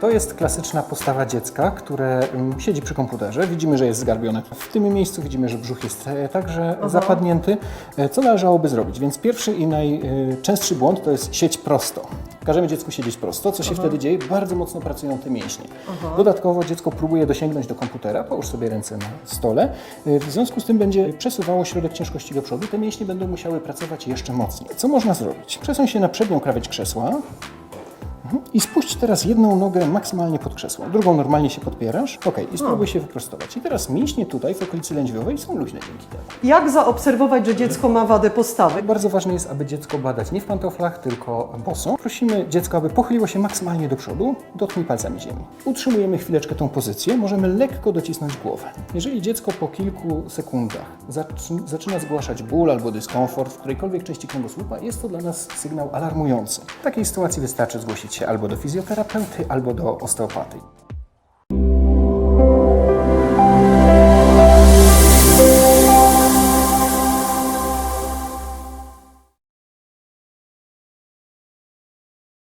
To jest klasyczna postawa dziecka, które mm, siedzi przy komputerze. Widzimy, że jest zgarbione. W tym miejscu widzimy, że brzuch jest e, także zapadnięty. E, Co należałoby zrobić? Więc pierwszy i najczęstszy błąd to jest sieć prosto. Każemy dziecku siedzieć prosto. Co się wtedy dzieje? Bardzo mocno pracują te mięśnie. Dodatkowo dziecko próbuje dosięgnąć do komputera, połóż sobie ręce na stole. E, W związku z tym będzie przesuwało środek ciężkości do przodu. Te mięśnie będą musiały pracować jeszcze mocniej. Co można zrobić? Przesuń się na przednią krawędź krzesła. I spuść teraz jedną nogę maksymalnie pod krzesło, drugą normalnie się podpierasz. Ok, i spróbuj się wyprostować. I teraz mięśnie tutaj w okolicy lędźwiowej są luźne dzięki temu. Jak zaobserwować, że dziecko ma wadę postawy? Bardzo ważne jest, aby dziecko badać nie w pantoflach, tylko boso. Prosimy dziecko, aby pochyliło się maksymalnie do przodu, dotknij palcami ziemi. Utrzymujemy chwileczkę tą pozycję, możemy lekko docisnąć głowę. Jeżeli dziecko po kilku sekundach zaczy- zaczyna zgłaszać ból albo dyskomfort w którejkolwiek części kręgosłupa, jest to dla nas sygnał alarmujący. W takiej sytuacji wystarczy zgłosić się albo do fizjoterapeuty, albo do osteopaty.